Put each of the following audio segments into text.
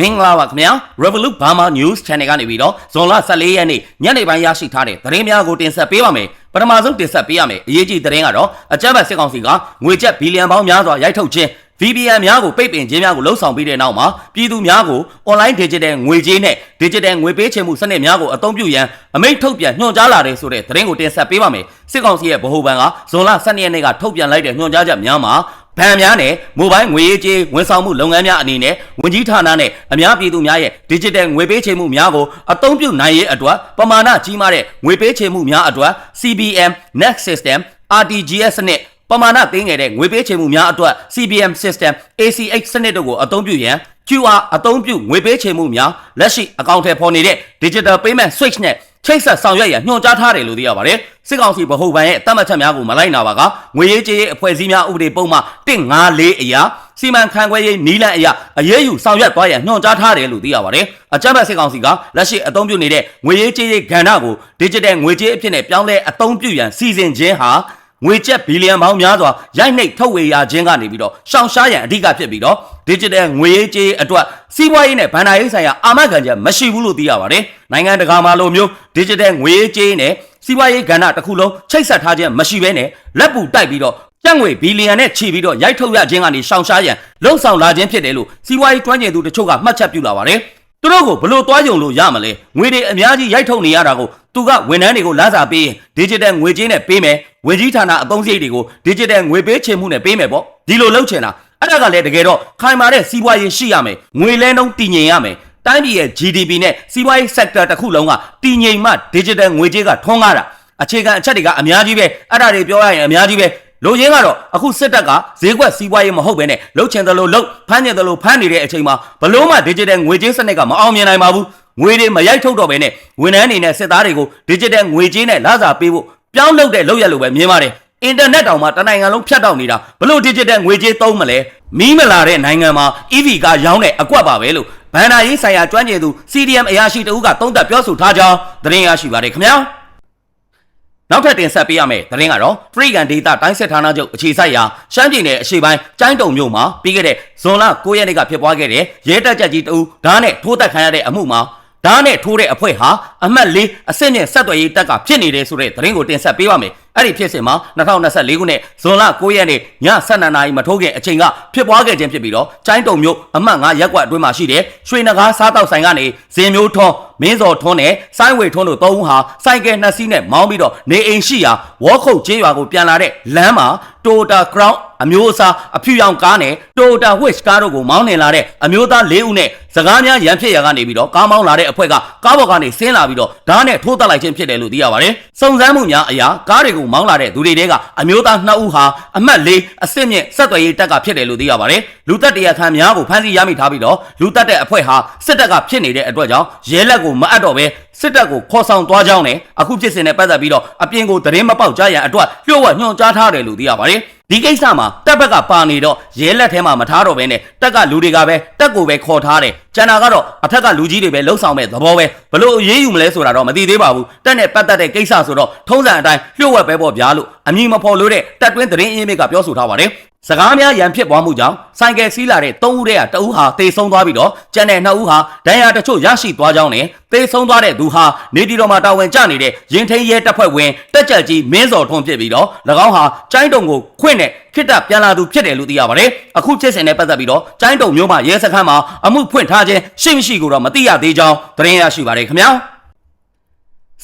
မင်္ဂလာပါခင်ဗျာ Revolut Burma News Channel ကနေပြီးတော့ဇွန်လ14ရက်နေ့ညနေပိုင်းရရှိထားတဲ့သတင်းများကိုတင်ဆက်ပေးပါမယ်ပထမဆုံးတင်ဆက်ပေးရမယ်အရေးကြီးသတင်းကတော့အကြမ်းဖက်စစ်ကောင်စီကငွေကျပ်ဘီလီယံပေါင်းများစွာရိုက်ထုတ်ခြင်း VPN များကိုပိတ်ပင်ခြင်းများကိုလှုံ့ဆော်ပြီးတဲ့နောက်မှာပြည်သူများကို online digital ငွေကြေးနဲ့ digital ငွေပေးချေမှုစနစ်များကိုအသုံးပြုရန်အမိန့်ထုတ်ပြန်ညွှန်ကြားလာတဲ့ဆိုတဲ့သတင်းကိုတင်ဆက်ပေးပါမယ်စစ်ကောင်စီရဲ့ဗဟိုဘဏ်ကဇွန်လ12ရက်နေ့ကထုတ်ပြန်လိုက်တဲ့ညွှန်ကြားချက်များမှာ ဗန်များနဲ့မိုဘိုင်းငွေရေးကြေးဝန်ဆောင်မှုလုပ်ငန်းများအနေနဲ့ဝင်ကြီးဌာနနဲ့အများပြည်သူများရဲ့ digital ငွေပေးချေမှုများကိုအသုံးပြုနိုင်ရေးအတွက်ပမာဏကြီးမားတဲ့ငွေပေးချေမှုများအတွက် CBM Next System RTGS နဲ့ပမာဏသိငယ်တဲ့ငွေပေးချေမှုများအတွက် CBM System ACH စနစ်တို့ကိုအသုံးပြုရန် QR အသုံးပြုငွေပေးချေမှုများလက်ရှိအကောင့်ထဲပေါ်နေတဲ့ Digital Payment Switch နဲ့ ချိတ်ဆက်ဆောင်ရွက်ရန်ညွှန်ကြားထားတယ်လို့သိရပါတယ်။စစ်ကောင်စီဗဟိုဘဏ်ရဲ့တတ်မှတ်ချက်များကိုမလိုက်နာပါကငွေရေးကြေးရေးအဖွဲ့အစည်းများဥပဒေပုံမှ154အရာစီမံခန့်ခွဲရေးနီးလန့်အရာအရေးယူဆောင်ရွက်သွားရန်ညွှန်ကြားထားတယ်လို့သိရပါတယ်။အကြမ်းဖက်စစ်ကောင်စီကလက်ရှိအသုံးပြုနေတဲ့ငွေရေးကြေးရေးကဏ္ဍကို Digital ငွေကြေးအဖြစ်နဲ့ပြောင်းလဲအသုံးပြုရန်စီစဉ်ခြင်းဟာငွေကျပ်ဘီလီယံပေါင်းများစွာရိုက်နှိပ်ထုတ်ဝေရခြင်းကနေပြီးတော့ရှောင်ရှားရန်အဓိကဖြစ်ပြီးတော့ digital ငွေရေးကြေးအတွက်စီးပွားရေးနဲ့ဗန်နာရေးဆိုင်ရာအာမခံချက်မရှိဘူးလို့သိရပါတယ်။နိုင်ငံတကာမှာလိုမျိုး digital ငွေရေးကြေးနဲ့စီးပွားရေးကဏ္ဍတစ်ခုလုံးချိတ်ဆက်ထားခြင်းမရှိဘဲနဲ့လက်ပူတိုက်ပြီးတော့ကျပ်ငွေဘီလီယံနဲ့ချီပြီးတော့ရိုက်ထုတ်ရခြင်းကနေရှောင်ရှားရန်လှုံ့ဆော်လာခြင်းဖြစ်တယ်လို့စီးပွားရေးကျွမ်းကျင်သူတချို့ကမှတ်ချက်ပြုလာပါတယ်။သူတို့ကိုဘလို့တွားကြုံလို့ရမလဲငွေတွေအများကြီးရိုက်ထုတ်နေရတာကိုသူကဝန်ထမ်းတွေကိုလာစားပေးရင် digital ငွေကြေးနဲ့ပေးမယ်ဝင်ကြီးဌာနအသုံးစရိတ်တွေကို digital ငွေပေးချေမှုနဲ့ပေးမယ်ပေါ့ဒီလိုလုပ်ချင်တာ အဲ့ဒါကလည်းတကယ်တော့ခိုင်မာတဲ့စီးပွားရေးရှိရမယ်ငွေလဲနှုန်းတည်ငြိမ်ရမယ်တိုင်းပြည်ရဲ့ GDP နဲ့စီးပွားရေး sector တစ်ခုလုံးကတည်ငြိမ်မှ digital ငွေကြေးကထွန်းကားတာအခြေခံအချက်တွေကအများကြီးပဲအဲ့ဒါတွေပြောရရင်အများကြီးပဲလိုရင်းကတော့အခုစစ်တပ်ကဈေးကွက်စီးပွားရေးမဟုတ်ဘဲနဲ့လှုပ်ချင်တယ်လို့လှုပ်ဖမ်းချင်တယ်လို့ဖမ်းနေတဲ့အချိန်မှာဘလို့မှ digital ငွေကြေးစနစ်ကမအောင်မြင်နိုင်ပါဘူးငွေတွေမရိုက်ထုတ်တော့ဘဲနဲ့ဝန်ထမ်းတွေနဲ့စစ်သားတွေကို digital ငွေကြေးနဲ့လာစာပေးဖို့ပြောင်းလုပ်တဲ့လုပ်ရလို့ပဲမြင်ပါတယ် အင်တာနက်တောင်မှတနိုင်ငံလုံးဖြတ်တောက်နေတာဘလို့ digital ငွေကြေးသုံးမလဲမီးမလာတဲ့နိုင်ငံမှာ EV ကရောင်းတဲ့အကွက်ပါပဲလို့ဗန်နာရေးဆိုင်ရာကျွမ်းကျင်သူ CDM အရာရှိတဦးကသုံးသပ်ပြောဆိုထားကြောင်းသတင်းရရှိပါတယ်ခင်ဗျာနောက်ထပ်တင်ဆက်ပေးရမယ့်သတင်းကတော့ Free Gun Data တိုင်းစစ်ဌာနချုပ်အခြေစိုက်ရာရှမ်းပြည်နယ်အရှေ့ပိုင်းကျိုင်းတုံမြို့မှာပြီးခဲ့တဲ့ဇွန်လ9ရက်နေ့ကဖြစ်ပွားခဲ့တဲ့ရဲတပ်ကြပ်ကြီးတဦးဓာတ်နဲ့ထိုးတက်ခံရတဲ့အမှုမှာဓာတ်နဲ့ထိုးတဲ့အဖွဲ့ဟာ အမှတ်၄အစစ်နဲ့ဆက်သွယ်ရေးတပ်ကဖြစ်နေတယ်ဆိုတဲ့သတင်းကိုတင်ဆက်ပေးပါမယ်။အဲ့ဒီဖြစ်စဉ်မှာ2024ခုနှစ်ဇွန်လ9ရက်နေ့ည7:00နာရီမထိုးခင်အချိန်ကဖြစ်ပွားခဲ့ခြင်းဖြစ်ပြီးတော့ကျိုင်းတုံမြို့အမှတ်9ရပ်ကွက်အတွင်းမှာရှိတဲ့ရွှေနဂါးစားတောက်ဆိုင်ကနေဇင်မျိုးထွန်းမင်းစော်ထွန်းနဲ့စိုင်းဝေထွန်းတို့သုံးဦးဟာစိုက်ကယ်နှစ်စီးနဲ့မောင်းပြီးတော့နေအိမ်ရှိရာဝေါ်ခုတ်ကျေးရွာကိုပြန်လာတဲ့လမ်းမှာ Toyota Crown အမျိုးအစားအဖြူရောင်ကားနဲ့ Toyota Wish ကားတို့ကိုမောင်းနှင်လာတဲ့အမျိုးသား၄ဦးနဲ့စကားများရန်ဖြစ်ရာကနေပြီးတော့ကားမောင်းလာတဲ့အဖွဲ့ကကားပေါ်ကနေဆင်းလာပြီးတော့ဓာတ်နဲ့ထိုးတက်လိုက်ခြင်းဖြစ်တယ်လို့သိရပါတယ်။စုံစမ်းမှုများအရာကားတွေကိုမောင်းလာတဲ့သူတွေတဲကအမျိုးသား2ဦးဟာအမှတ်၄အစစ်မြင့်ဆက်သွယ်ရေးတပ်ကဖြစ်တယ်လို့သိရပါတယ်။လူသက်တရာခံများကိုဖမ်းဆီးရမိထားပြီးတော့လူသက်တဲ့အဖွဲ့ဟာစစ်တပ်ကဖြစ်နေတဲ့အတွက်ကြောင့်ရဲလက်ကိုမအပ်တော့ပဲစစ်တပ်ကိုခေါ်ဆောင်သွားကြောင်းနဲ့အခုဖြစ်စဉ်နဲ့ပတ်သက်ပြီးတော့အပြင်ကိုသတင်းမပေါက်ကြရန်အတွက်လျှို့ဝှက်ညွှန်ကြားထားတယ်လို့သိရပါတယ်။ ဒီကိစ္စမှာတပ်ဘက်ကပါနေတော့ရဲလက်ထဲမှာမထားတော့ဘဲနဲ့တက်ကလူတွေကပဲတက်ကိုပဲခေါ်ထားတယ်။ကျန်တာကတော့အထက်ကလူကြီးတွေပဲလှုပ်ဆောင်မဲ့သဘောပဲဘလို့အေးအေးယူမလဲဆိုတာတော့မသိသေးပါဘူး။တက်နဲ့ပတ်သက်တဲ့ကိစ္စဆိုတော့ထုံးစံအတိုင်းလျှို့ဝှက်ပဲပေါ့ဗျာလို့အမည်မဖော်လို့တဲ့တက်တွင်းသတင်းအင်းမြစ်ကပြောဆိုထားပါတယ်။ စကားများရန်ဖြစ်ပွားမှုကြောင့်ဆိုင်ကယ်စီးလာတဲ့၃ဦးတည်းကတဦးဟာတေဆုံးသွားပြီးတော့ကျန်တဲ့၂ဦးဟာဒဏ်ရာတချို့ရရှိသွားကြောင်းနဲ့တေဆုံးသွားတဲ့သူဟာနေပြည်တော်မှာတာဝန်ကျနေတဲ့ရင်ထိန်ရဲတပ်ဖွဲ့ဝင်တက်ကြကြီးမင်းစော်ထွန်းဖြစ်ပြီးတော့၎င်းဟာကျိုင်းတုံကိုခွင့်နဲ့ခိတ္တပြန်လာသူဖြစ်တယ်လို့သိရပါတယ်။အခုဖြစ်စဉ်နဲ့ပတ်သက်ပြီးတော့ကျိုင်းတုံမျိုးမှာရဲစခန်းမှာအမှုဖွင့်ထားခြင်းရှိမရှိကိုတော့မသိရသေးကြောင်းသတင်းရရှိပါတယ်ခင်ဗျာ။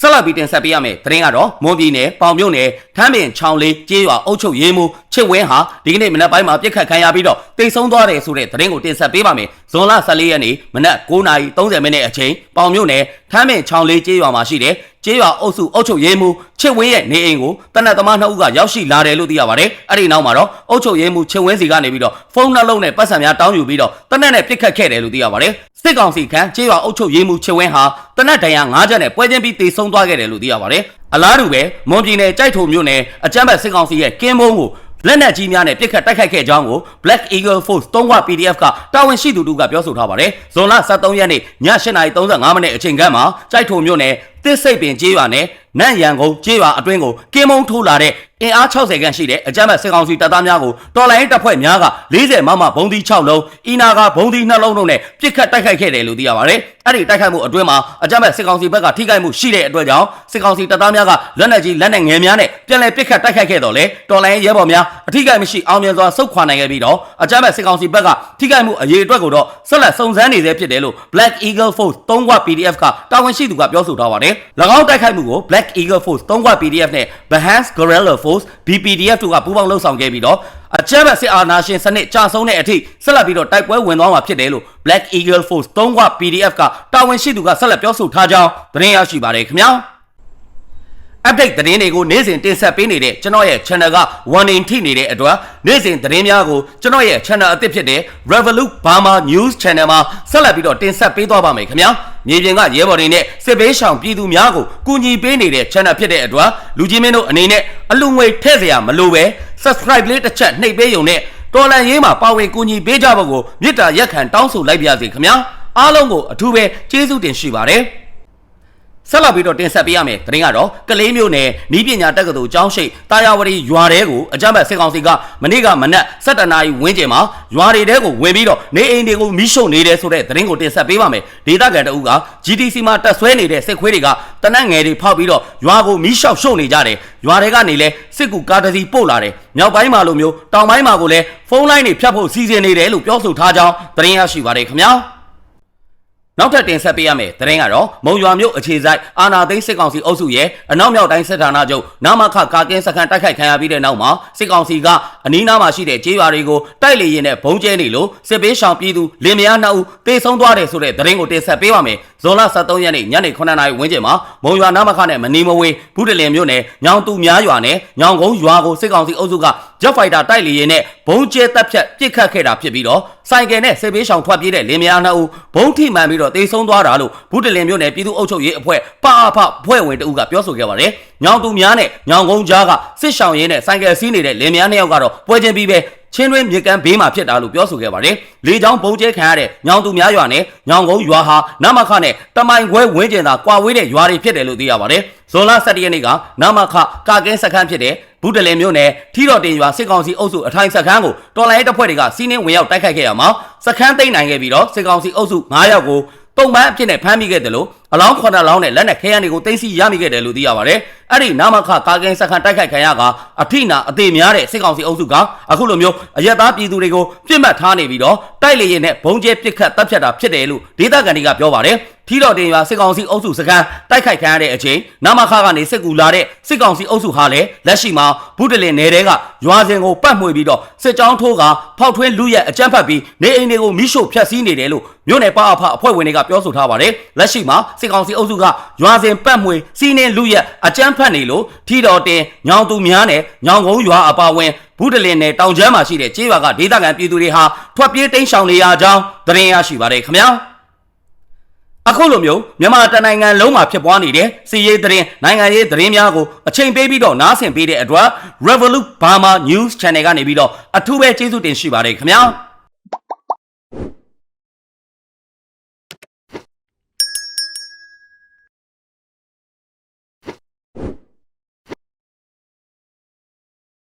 ဆက်လက်ပြီးတင်ဆက်ပေးရမယ့်သတင်းကတော့မွန်ပြည်နယ်ပေါင်မြို့နယ်ထမ်းပင်ချောင်းလေးကျေးရွာအုပ်ချုပ်ရေးမှူးချစ်ဝင်းဟာဒီကနေ့မနက်ပိုင်းမှာပြစ်ခတ်ခံရပြီးတော့တိတ်ဆုံးသွားတယ်ဆိုတဲ့သတင်းကိုတင်ဆက်ပေးပါမယ်။ဇွန်လ14ရက်နေ့မနက်9:30မိနစ်အချိန်ပေါင်မြို့နယ်ထမ်းပင်ချောင်းလေးကျေးရွာမှာရှိတဲ့ကျေးရွာအုပ်စုအုပ်ချုပ်ရေးမှူးချစ်ဝင်းရဲ့နေအိမ်ကိုတနက်သမားနှစ်ဦးကရောက်ရှိလာတယ်လို့သိရပါတယ်။အဲ့ဒီနောက်မှာတော့အုပ်ချုပ်ရေးမှူးချစ်ဝင်းစီကနေပြီးတော့ဖုန်းနှလုံးနဲ့ပတ်စံများတောင်းယူပြီးတော့တနက်နဲ့ပြစ်ခတ်ခဲ့တယ်လို့သိရပါတယ်။စစ်ကောင်စီခန့်ကျေးရွာအုပ်ချုပ်ရေးမှူးချစ်ဝင်းဟာတနက်တန်ရာ9ချက်နဲ့ပွဲချင်းပြီးတေဆုံးသွားခဲ့တယ်လို့သိရပါတယ်။အလားတူပဲမွန်ပြည်နယ်ကြိုက်ထုံမြို့နယ်အကြမ်းဖက်စစ်ကောင်စီရဲ့ကင်းဘုံကို လက်နက်ကြီးများနဲ့ပြစ်ခတ်တိုက်ခိုက်ခဲ့ကြောင်းကို Black Eagle Force 3ခွ PDF ကတာဝန်ရှိသူတို့ကပြောဆိုထားပါတယ်။ဇွန်လ23ရက်နေ့ည8:35မိနစ်အချိန်ခန့်မှာကြိုက်ထုံမြို့နယ် တစ်စိတ်ပင်ကျေးရွာနဲ့နန့်ရန်ကုန်ကျေးရွာအတွင်းကိုကင်းမုံထိုးလာတဲ့အင်အား60ခန့်ရှိတဲ့အကြမ်းဖက်စစ်ကောင်စီတပ်သားများကိုတော်လိုင်းတပ်ဖွဲ့များက40မမဘုံသီး6လုံးအီနာကဘုံသီး2လုံးတို့နဲ့ပြစ်ခတ်တိုက်ခိုက်ခဲ့တယ်လို့သိရပါတယ်။အဲ့ဒီတိုက်ခိုက်မှုအတွင်းမှာအကြမ်းဖက်စစ်ကောင်စီဘက်ကထိခိုက်မှုရှိတဲ့အတွက်ကြောင့်စစ်ကောင်စီတပ်သားများကလက်နက်ကြီးလက်နက်ငယ်များနဲ့ပြန်လည်ပစ်ခတ်တိုက်ခိုက်ခဲ့တော့လေတော်လိုင်းရဲဘော်များအထိခိုက်မရှိအောင်မြင်စွာဆုတ်ခွာနိုင်ခဲ့ပြီးတော့အကြမ်းဖက်စစ်ကောင်စီဘက်ကထိခိုက်မှုအရေးအတွက်ကိုတော့ဆက်လက်စုံစမ်းနေသေးဖြစ်တယ်လို့ Black Eagle Force 3ခွ PDF ကတာဝန်ရှိသူကပြောဆိုထားပါတယ်။၎င်းတိုက်ခိုက်မှုကို Black Eagle Force 3ခွ PDF နဲ့ Behance Guerrilla Force BPDF တို့ကပူးပေါင်းလှုပ်ဆောင်ခဲ့ပြီးတော့အကြမ်းဖက်စစ်အာဏာရှင်စနစ်ကြာဆုံးတဲ့အထိဆက်လက်ပြီးတော့တိုက်ပွဲဝင်သွားမှာဖြစ်တယ်လို့ Black Eagle Force 3ခွ PDF ကတာဝန်ရှိသူကဆက်လက်ပြောဆိုထားကြောင်းသတင်းရရှိပါတယ်ခင်ဗျာ။ update သတင်းတွေကိုနေ့စဉ်တင်ဆက်ပေးနေတဲ့ကျွန်တော်ရဲ့ channel က warning ထိနေတဲ့အတွက်နေ့စဉ်သတင်းများကိုကျွန်တော်ရဲ့ channel အသစ်ဖြစ်တဲ့ Revolut Burma News Channel မှာဆက်လက်ပြီးတော့တင်ဆက်ပေးသွားပါမယ်ခင်ဗျာမြေပြင်ကရဲဘော်တွေနဲ့စစ်ဘေးရှောင်ပြည်သူများကိုကူညီပေးနေတဲ့ channel ဖြစ်တဲ့အတွက်လူကြီးမင်းတို့အနေနဲ့အလူငွေထည့်စရာမလိုပဲ subscribe လေးတစ်ချက်နှိပ်ပေးရုံနဲ့တော်လန်ရေးမှာပါဝင်ကူညီပေးကြဖို့ကိုမြစ်တာရက်ခံတောင်းဆိုလိုက်ပါရစေခင်ဗျာအားလုံးကိုအထူးပဲကျေးဇူးတင်ရှိပါတယ် ဆက်လက်ပြီးတော့တင်ဆက်ပေးရမယ်။တရင်ကတော့ကလေးမျိုးနယ်နီးပညာတက္ကသိုလ်ကျောင်းရှိတာယာဝတီရွာတဲကိုအကြမ်းဖက်စစ်ကောင်စီကမနေ့ကမနက်7:00နာရီဝန်းကျင်မှာရွာတွေတဲကိုဝင်ပြီးတော့နေအိမ်တွေကိုမိရှုံနေတယ်ဆိုတဲ့တရင်ကိုတင်ဆက်ပေးပါမယ်။ဒေသခံတအုပ်က GTC မှာတက်ဆွဲနေတဲ့စစ်ခွေးတွေကတနက်ငယ်တွေဖောက်ပြီးတော့ရွာကိုမိရှောက်ရှုံနေကြတယ်။ရွာတွေကနေလဲစစ်ကူကားတစ်စီးပို့လာတယ်။မြောက်ပိုင်းမှာလိုမျိုးတောင်ပိုင်းမှာကိုလည်းဖုန်းလိုင်းတွေဖြတ်ဖို့စီစဉ်နေတယ်လို့ပြောဆိုထားကြောင်းတရင်ရရှိပါတယ်ခင်ဗျာ။ နောက်ထပ်တင်ဆက်ပေးရမယ်တရင်ကတော့မုံရွာမြို့အခြေစိုက်အာနာသိန်းစစ်ကောင်စီအုပ်စုရဲ့အနောက်မြောက်တိုင်းစစ်ဌာနချုပ်နာမခကာကင်းစခန်းတိုက်ခိုက်ခံရပြီးတဲ့နောက်မှာစစ်ကောင်စီကအနီးနားမှာရှိတဲ့ကျေးရွာတွေကိုတိုက်လေရင်နဲ့ဘုံကျဲနေလို့စစ်ပေးရှောင်ပြည်သူလင်မယားနှစ်ဦးတေဆုံးသွားတယ်ဆိုတဲ့တရင်ကိုတင်ဆက်ပေးပါမယ် ဇွန်လ23ရက်နေ့ညနေ9:00နာရီဝန်းကျင်မှာမုံရွာနာမခနဲ့မနီမဝေးဘူးတလင်မြို့နယ်ညောင်တူများရွာနဲ့ညောင်ကုန်းရွာကိုစစ်ကောင်စီအုပ်စုကဂျက်ဖိုက်တာတိုက်လေရင်နဲ့ဘုံကျဲတပ်ဖြတ်ပစ်ခတ်ခဲ့တာဖြစ်ပြီးတော့စိုင်ကယ်နဲ့စစ်ပေးရှောင်ထွက်ပြေးတဲ့လင်မယားနှစ်ဦးဘုံထိမှန်ပြီးတော့တေဆုံးသွားတာလို့ဘူးတလင်မြို့နယ်ပြည်သူ့အုပ်ချုပ်ရေးအဖွဲ့ပအဖဖွဲ့ဝင်တဦးကပြောဆိုခဲ့ပါတယ်။ညောင်သူများနဲ့ညောင်ကုန်းကြားကစစ်ရှောင်ရင်းနဲ့စိုင်ကယ်စီးနေတဲ့လင်မယားနှစ်ယောက်ကတော့ပွဲချင်းပြီးပဲ ချင်းတွင်းမြေကမ်းဘေးမှာဖြစ်တာလို့ပြောဆိုခဲ့ပါတယ်။လေချောင်းပုံကျဲခံရတဲ့ညောင်သူများရွာနဲ့ညောင်ကုန်းရွာဟာနမခနဲ့တမိုင်ခွဲဝင်းကျင်သာကွာဝေးတဲ့ရွာတွေဖြစ်တယ်လို့သိရပါတယ်။ဇွန်လ17ရက်နေ့ကနမခကာကင်းစခန်းဖြစ်တဲ့ဘူးတလင်မြို့နယ်ထီတော်တင်ရွာစစ်ကောင်စီအုပ်စုအထိုင်စခန်းကိုတော်လိုင်းတပ်ဖွဲ့တွေကစီးနှင်းဝင်ရောက်တိုက်ခိုက်ခဲ့ရမှာစခန်းသိမ်းနိုင်ခဲ့ပြီးတော့စစ်ကောင်စီအုပ်စု9ယောက်ကိုတုံပန်းအဖြစ်နဲ့ဖမ်းမိခဲ့တယ်လို့ အလောင်းခွန်လောင်းနဲ့လက်နက်ခဲယမ်းတွေကိုတင်စီရမိခဲ့တယ်လို့သိရပါတယ်။အဲ့ဒီနာမခကာကင်းစခန်းတိုက်ခိုက်ခံရကအထိနာအသေးများတဲ့စစ်ကောင်စီအုပ်စုကအခုလိုမျိုးအရက်သားပြည်သူတွေကိုပြစ်မှတ်ထားနေပြီးတော့တိုက်လေရင်နဲ့ဘုံကျဲပစ်ခတ်တပ်ဖြတ်တာဖြစ်တယ်လို့ဒေသခံတွေကပြောပါတယ်။ထီတော်တင်ရွာစစ်ကောင်စီအုပ်စုစခန်းတိုက်ခိုက်ခံရတဲ့အချိန်နာမခကနေစစ်ကူလာတဲ့စစ်ကောင်စီအုပ်စုဟာလည်းလက်ရှိမှာဘူးတလင်နယ်တဲကရွာစဉ်ကိုပတ်မှွေပြီးတော့စစ်ကြောင်းထိုးကဖောက်ထွင်းလူရက်အကြမ်းဖက်ပြီးနေအိမ်တွေကိုမိရှို့ဖျက်ဆီးနေတယ်လို့မြို့နယ်ပအဖအဖွဲ့ဝင်တွေကပြောဆိုထားပါတယ်။လက်ရှိမှာစစ်ကောင်စီအုပ်စုကရွာစဉ်ပတ်မှွေစီးနှင်းလူရက်အကြမ်းဖက်နေလို့ထီတော်တင်ညောင်သူများနဲ့ညောင်ကုန်းရွာအပါဝင်ဘူးတလင်နယ်တောင်ကျမ်းမှာရှိတဲ့ကျေးရွာကဒေသခံပြည်သူတွေဟာထွက်ပြေးတိမ်းရှောင်နေရကြောင်းသတင်းရရှိပါတယ်ခင်ဗျာ။အခုလိုမျိုးမြန်မာတနိုင်ငံလုံးမှာဖြစ်ပွားနေတဲ့စီးရေးသတင်းနိုင်ငံရေးသတင်းများကိုအချိန်ပေးပြီးတော့နားဆင်ပေးတဲ့အတွက် Revolut Burma News Channel ကနေပြီးတော့အထူးပဲကျေးဇူးတင်ရှိပါတယ်ခင်ဗျာ။